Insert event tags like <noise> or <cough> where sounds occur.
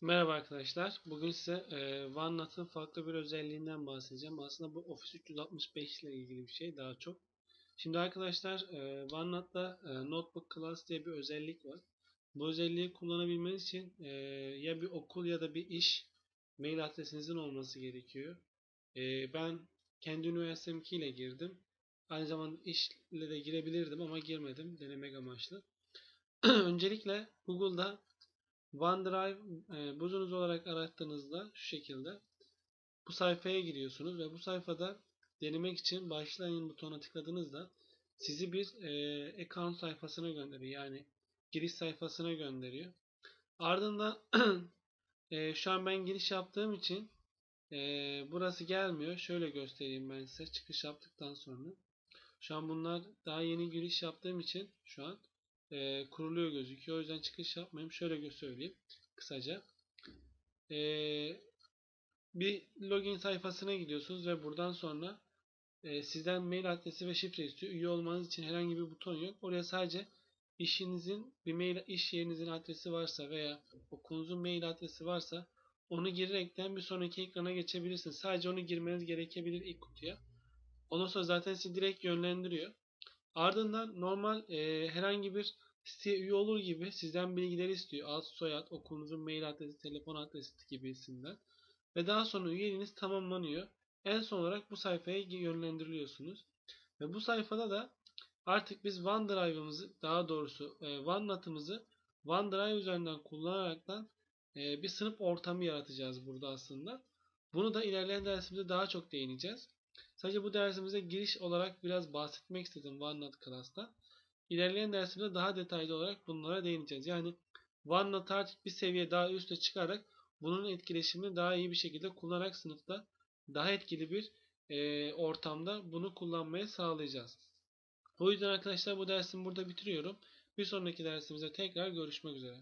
Merhaba arkadaşlar. Bugün size e, OneNote'ın farklı bir özelliğinden bahsedeceğim. Aslında bu Office 365 ile ilgili bir şey daha çok. Şimdi arkadaşlar e, OneNote'da e, Notebook Class diye bir özellik var. Bu özelliği kullanabilmeniz için e, ya bir okul ya da bir iş mail adresinizin olması gerekiyor. E, ben kendi üniversitemki ile girdim. Aynı zamanda işle de girebilirdim ama girmedim denemek amaçlı. <clears throat> Öncelikle Google'da OneDrive e, buzunuz olarak arattığınızda şu şekilde bu sayfaya giriyorsunuz ve bu sayfada denemek için başlayın butonuna tıkladığınızda sizi bir e, account sayfasına gönderiyor. Yani giriş sayfasına gönderiyor. Ardından <clears throat> e, şu an ben giriş yaptığım için e, burası gelmiyor. Şöyle göstereyim ben size çıkış yaptıktan sonra. Şu an bunlar daha yeni giriş yaptığım için şu an e, kuruluyor gözüküyor. O yüzden çıkış yapmayayım. Şöyle söyleyeyim kısaca. E, bir login sayfasına gidiyorsunuz ve buradan sonra e, sizden mail adresi ve şifre istiyor. Üye olmanız için herhangi bir buton yok. Oraya sadece işinizin bir mail iş yerinizin adresi varsa veya okulunuzun mail adresi varsa onu girerekten bir sonraki ekrana geçebilirsiniz. Sadece onu girmeniz gerekebilir ilk kutuya. Ondan sonra zaten sizi direkt yönlendiriyor. Ardından normal e, herhangi bir siteye üye olur gibi sizden bilgileri istiyor. Ad, soyad, okulunuzun mail adresi, telefon adresi gibisinden. Ve daha sonra üyeliğiniz tamamlanıyor. En son olarak bu sayfaya yönlendiriliyorsunuz. Ve bu sayfada da artık biz OneDrive'ımızı daha doğrusu e, OneNote'ımızı OneDrive üzerinden kullanaraktan e, bir sınıf ortamı yaratacağız burada aslında. Bunu da ilerleyen dersimizde daha çok değineceğiz. Sadece bu dersimize giriş olarak biraz bahsetmek istedim OneNote Class'ta. İlerleyen dersimde daha detaylı olarak bunlara değineceğiz. Yani OneNote artık bir seviye daha üste çıkarak bunun etkileşimini daha iyi bir şekilde kullanarak sınıfta daha etkili bir e, ortamda bunu kullanmaya sağlayacağız. O yüzden arkadaşlar bu dersimi burada bitiriyorum. Bir sonraki dersimizde tekrar görüşmek üzere.